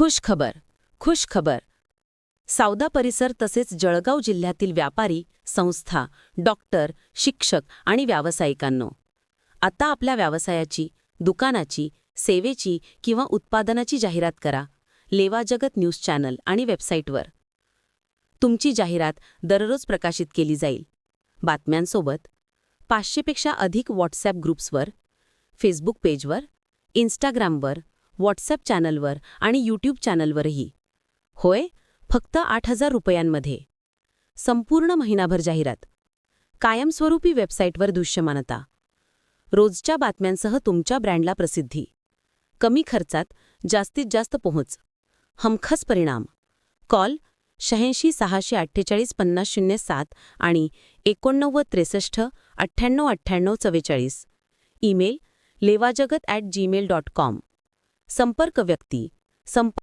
खुश खबर खुश खबर सावदा परिसर तसेच जळगाव जिल्ह्यातील व्यापारी संस्था डॉक्टर शिक्षक आणि व्यावसायिकांनो आता आपल्या व्यवसायाची दुकानाची सेवेची किंवा उत्पादनाची जाहिरात करा. लेवा जगत न्यूज चॅनल आणि वेबसाईटवर. तुमची जाहिरात दररोज प्रकाशित केली जाईल. बातम्यांसोबत पाचशेपेक्षा अधिक व्हॉट्सॲप ग्रुप्सवर फेसबुक पेजवर इंस्टाग्रामवर व्हॉट्सअप चॅनलवर आणि यूट्यूब चॅनलवरही. होय फक्त आठ हजार रुपयांमध्ये. संपूर्ण महिनाभर जाहिरात. कायमस्वरूपी वेबसाईटवर दृश्यमानता. रोजच्या बातम्यांसह तुमच्या ब्रँडला प्रसिद्धी. कमी खर्चात जास्तीत जास्त पोहोच. हमखस परिणाम. कॉल शहाऐंशी सहाशे अठ्ठेचाळीस पन्नास शून्य सात आणि एकोणनव्वद त्रेसष्ट अठ्ठ्याण्णव अठ्ठ्याण्णव चव्वेचाळीस. Email लेवाजगत at Gmail dot com संपर्क व्यक्ती संप